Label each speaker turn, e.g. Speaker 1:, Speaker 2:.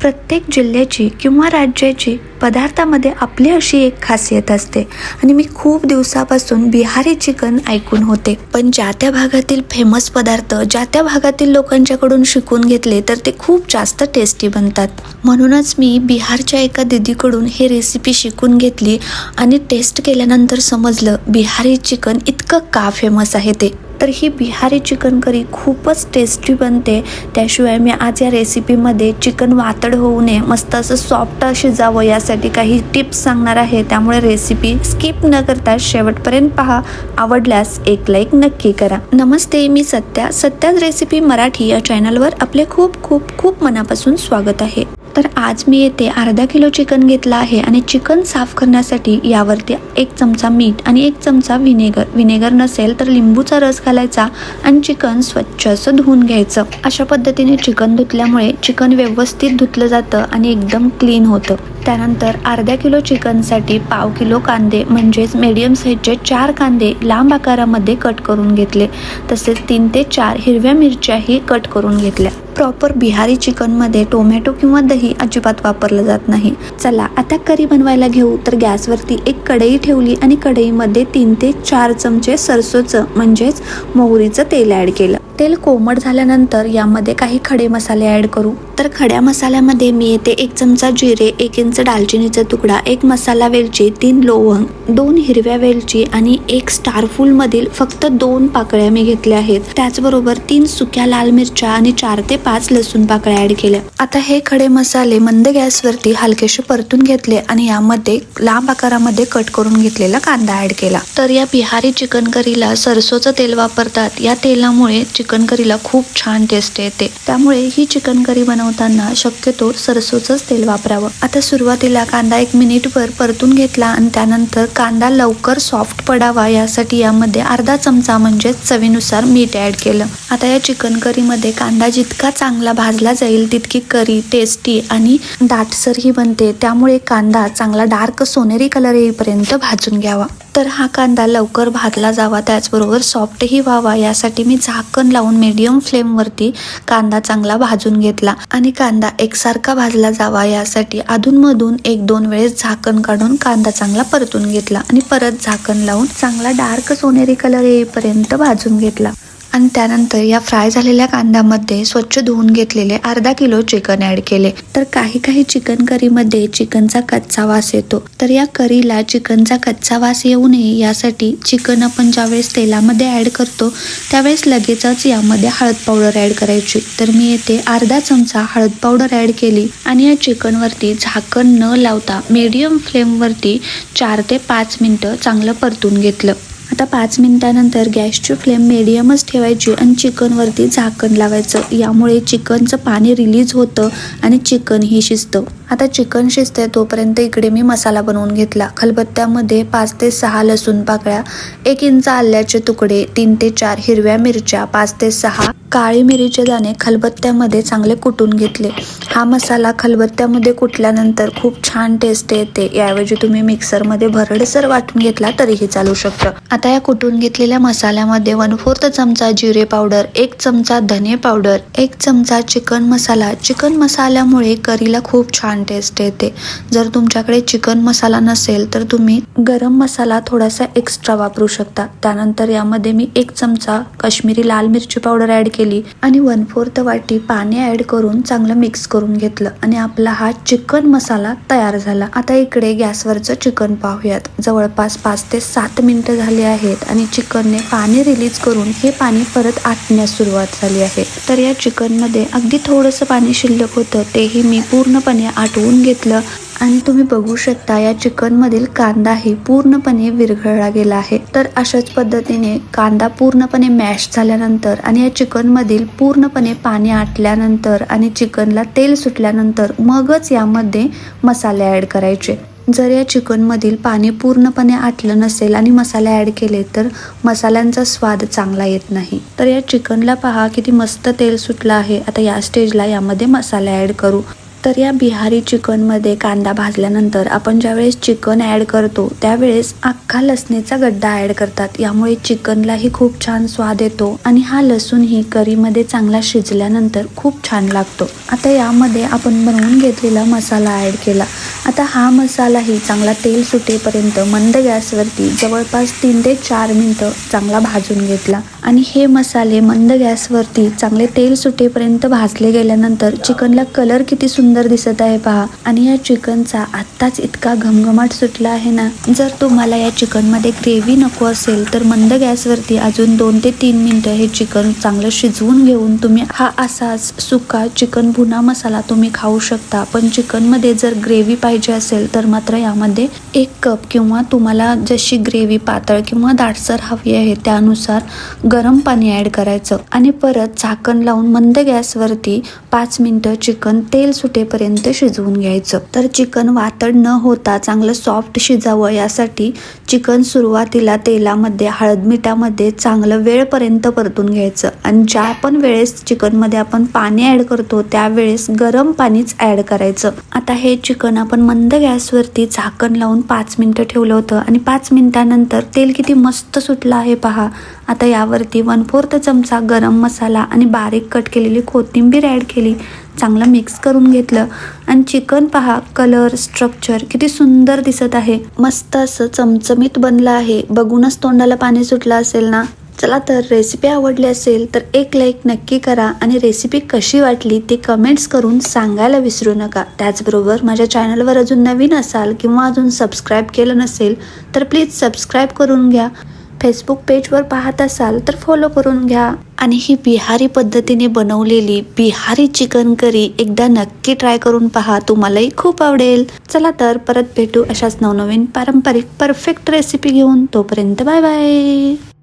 Speaker 1: प्रत्येक जिल्ह्याची किंवा राज्याची पदार्थामध्ये आपली अशी एक खासियत असते. आणि मी खूप दिवसापासून बिहारी चिकन ऐकून होते. पण ज्या त्या भागातील फेमस पदार्थ ज्या त्या भागातील लोकांच्याकडून शिकून घेतले तर ते खूप जास्त टेस्टी बनतात. म्हणूनच मी बिहारच्या एका दिदीकडून हे रेसिपी शिकून घेतली आणि टेस्ट केल्यानंतर समजलं बिहारी चिकन इतकं का फेमस आहे ते. तर ही बिहारी चिकन करी खूपच टेस्टी बनते. त्याशिवाय मी आज या रेसिपीमध्ये चिकन वातड होऊ नये. मस्त असं सॉफ्ट शिजावं यासाठी काही टिप्स सांगणार आहे. त्यामुळे रेसिपी स्किप न करता शेवटपर्यंत पहा. आवडल्यास एक लाईक नक्की करा. नमस्ते मी सत्या. सत्याच रेसिपी मराठी या चॅनलवर आपले खूप खूप खूप मनापासून स्वागत आहे. तर आज मी येथे अर्धा किलो चिकन घेतला आहे आणि चिकन साफ करण्यासाठी यावरती एक चमचा मीठ आणि एक चमचा व्हिनेगर विनेगर नसेल तर लिंबूचा रस घालायचा आणि चिकन स्वच्छ असं धुवून घ्यायचं. अशा पद्धतीने चिकन धुतल्यामुळे चिकन व्यवस्थित धुतलं जातं आणि एकदम क्लीन होतं. त्यानंतर अर्ध्या किलो चिकनसाठी पाव किलो कांदे म्हणजेच मीडियम साईजचे चार कांदे लांब आकारामध्ये कट करून घेतले. तसेच तीन ते चार हिरव्या मिरच्याही कट करून घेतल्या. प्रॉपर बिहारी चिकनमध्ये टोमॅटो किंवा दही अजिबात वापरलं जात नाही. चला आता करी बनवायला घेऊ. तर गॅसवरती एक कढई ठेवली आणि कढईमध्ये तीन ते चार चमचे सरसोचं म्हणजेच मोहरीचं तेल ॲड केलं. तेल कोमट झाल्यानंतर यामध्ये काही खडे मसाले ॲड करू. तर खड्या मसाल्यामध्ये मी येते एक चमचा जिरे एक इंच दालचिनीचा तुकडा एक मसाला वेलची तीन लोवंग दोन हिरव्या वेलची आणि एक स्टारफुल मधील फक्त दोन पाकळ्या मी घेतल्या आहेत. त्याचबरोबर तीन सुक्या लाल मिरच्या आणि चार ते पाच लसूण पाकळ्या ऍड केल्या. आता हे खडे मसाले मंद गॅसवरती हलकेसे परतून घेतले आणि यामध्ये लांब आकारामध्ये कट करून घेतलेला कांदा ऍड केला. तर या बिहारी चिकन करीला सरसोचं तेल वापरतात. या तेलामुळे चिकन करीला खूप छान टेस्ट येते. त्यामुळे ही चिकन करी बनव बनवताना शक्यतो सरसोचंच तेल वापरावं. आता सुरुवातीला कांदा एक मिनिटभर परतून घेतला आणि त्यानंतर कांदा लवकर सॉफ्ट पडावा यासाठी यामध्ये अर्धा चमचा म्हणजेच चवीनुसार मीठ ऍड केलं. आता या चिकन करीमध्ये कांदा जितका चांगला भाजला जाईल तितकी करी टेस्टी आणि दाटसरही बनते. त्यामुळे कांदा चांगला डार्क सोनेरी कलर येईपर्यंत भाजून घ्यावा. तर हा कांदा लवकर भाजला जावा. त्याचबरोबर सॉफ्टही व्हावा. यासाठी मी झाकण लावून मीडियम फ्लेमवरती कांदा चांगला भाजून घेतला. आणि कांदा एकसारखा भाजला जावा. यासाठी अधूनमधून एक दोन वेळेस झाकण काढून कांदा चांगला परतून घेतला. आणि परत झाकण लावून चांगला डार्क सोनेरी कलर येईपर्यंत भाजून घेतला. आणि त्यानंतर या फ्राय झालेल्या कांद्यामध्ये स्वच्छ धुवून घेतलेले अर्धा किलो चिकन ऍड केले. तर काही काही चिकन करीमध्ये चिकनचा कच्चा वास येतो. तर या करीला चिकनचा कच्चा वास येऊ नये यासाठी चिकन आपण ज्यावेळेस तेलामध्ये ऍड करतो त्यावेळेस लगेचच यामध्ये हळद पावडर ऍड करायची. तर मी येथे अर्धा चमचा हळद पावडर ऍड केली आणि या चिकनवरती झाकण न लावता मीडियम फ्लेमवरती चार ते पाच मिनटं चांगलं परतून घेतलं. आता पाच मिनिटानंतर गॅसची फ्लेम मिडियमच ठेवायची आणि चिकनवरती झाकण लावायचं. यामुळे चिकनचं पाणी रिलीज होतं आणि चिकनही शिजतं. आता चिकन शिजतंय तोपर्यंत इकडे मी मसाला बनवून घेतला. खलबत्त्यामध्ये पाच ते सहा लसूण पाकळ्या एक इंच आल्याचे तुकडे तीन ते चार हिरव्या मिरच्या पाच ते सहा काळी मिरीचे दाणे खलबत्त्यामध्ये चांगले कुटून घेतले. हा मसाला खलबत्त्यामध्ये कुटल्यानंतर खूप छान टेस्ट येते. याऐवजी तुम्ही मिक्सरमध्ये भरडसर वाटून घेतला तरीही चालू शकतं. आता या कुटून घेतलेल्या मसाल्यामध्ये वन फोर्थ चमचा जिरे पावडर एक चमचा धने पावडर एक चमचा चिकन मसाला. चिकन मसाल्यामुळे करीला खूप छान टेस्ट येते. जर तुमच्याकडे चिकन मसाला नसेल तर तुम्ही गरम मसाला थोडासा एक्स्ट्रा वापरू शकता. त्यानंतर यामध्ये मी एक चमचा काश्मीरी लाल मिरची पावडर ऍड केली आणि वन फोर्थ वाटी पाणी ऍड करून चांगलं मिक्स करून घेतलं आणि आपला हा चिकन मसाला तयार झाला. आता इकडे गॅसवरचं चिकन पाहूयात. जवळपास पाच ते सात मिनिटं झाली आहेत आणि चिकनने पाणी रिलीज करून हे पाणी परत आटण्यास सुरुवात झाली आहे. तर या चिकनमध्ये अगदी थोडंसं पाणी शिल्लक होतं तेही मी पूर्णपणे आटवून घेतलं. आणि तुम्ही बघू शकता या चिकनमधील कांदाही पूर्णपणे विरघळला गेला आहे. तर अशाच पद्धतीने कांदा पूर्णपणे मॅश झाल्यानंतर आणि या चिकनमधील पूर्णपणे पाणी आटल्यानंतर आणि चिकनला तेल सुटल्यानंतर मगच यामध्ये मसाले ऍड करायचे. जर या चिकनमधील पाणी पूर्णपणे आटलं नसेल आणि मसाले ॲड केले तर मसाल्यांचा स्वाद चांगला येत नाही. तर या चिकनला पहा किती मस्त तेल सुटलं आहे. आता या स्टेजला यामध्ये मसाले ॲड करू. तर या बिहारी चिकनमध्ये कांदा भाजल्यानंतर आपण ज्यावेळेस चिकन ॲड करतो त्यावेळेस अख्खा लसणीचा गड्डा ॲड करतात. यामुळे चिकनलाही खूप छान स्वाद येतो आणि हा लसूणही करीमध्ये चांगला शिजल्यानंतर खूप छान लागतो. आता यामध्ये आपण बनवून घेतलेला मसाला ॲड केला. आता हा मसालाही चांगला तेल सुटेपर्यंत मंद गॅसवरती जवळपास तीन ते चार मिनटं चांगला भाजून घेतला. आणि हे मसाले मंद गॅसवरती चांगले तेल सुटेपर्यंत भाजले गेल्यानंतर चिकनला कलर किती सुंदर दिसत आहे पहा. आणि या चिकनचा आत्ताच इतका घमघमाट सुटला आहे ना. जर तुम्हाला या चिकनमध्ये ग्रेव्ही नको असेल तर मंद गॅसवरती अजून दोन ते तीन मिनटं हे चिकन चांगलं शिजवून घेऊन तुम्ही हा असाच सुका चिकन भुना मसाला तुम्ही खाऊ शकता. पण चिकनमध्ये जर ग्रेव्ही पाहिजे असेल तर मात्र यामध्ये एक कप किंवा तुम्हाला जशी ग्रेव्ही पातळ किंवा दाटसर हवी आहे त्यानुसार गरम पाणी ॲड करायचं. आणि परत झाकण लावून मंद गॅसवरती पाच मिनटं चिकन तेल सुट सुटेपर्यंत शिजवून घ्यायचं. तर चिकन वातड न होता चांगलं सॉफ्ट शिजावं यासाठी चिकन सुरुवातीला तेलामध्ये हळद मिठामध्ये चांगलं वेळपर्यंत परतून घ्यायचं. आणि ज्या पण वेळेस चिकनमध्ये आपण पाणी ॲड करतो त्यावेळेस गरम पाणीच ॲड करायचं. आता हे चिकन आपण मंद गॅसवरती झाकण लावून पाच मिनटं ठेवलं होतं. आणि पाच मिनिटानंतर तेल किती मस्त सुटलं आहे पहा. आता यावरती वन फोर्थ चमचा गरम मसाला आणि बारीक कट केलेली कोथिंबीर ॲड केली. चांगलं मिक्स करून घेतलं. आणि चिकन पहा कलर स्ट्रक्चर किती सुंदर दिसत आहे. मस्त असं चमचमीत बनलं आहे. बघूनच तोंडाला पाणी सुटलं असेल ना? चला तर रेसिपी आवडली असेल तर एक लाईक नक्की करा आणि रेसिपी कशी वाटली ते कमेंट्स करून सांगायला विसरू नका. त्याचबरोबर माझ्या चॅनलवर अजून नवीन असाल किंवा अजून सबस्क्राईब केलं नसेल तर प्लीज सबस्क्राईब करून घ्या. फेसबुक पेजवर पाहत असाल तर फॉलो करून घ्या. आणि ही बिहारी पद्धतीने बनवलेली बिहारी चिकन करी एकदा नक्की ट्राय करून पहा. तुम्हालाही खूप आवडेल. चला तर परत भेटू अशाच नवनवीन पारंपरिक परफेक्ट रेसिपी घेऊन. तोपर्यंत बाय बाय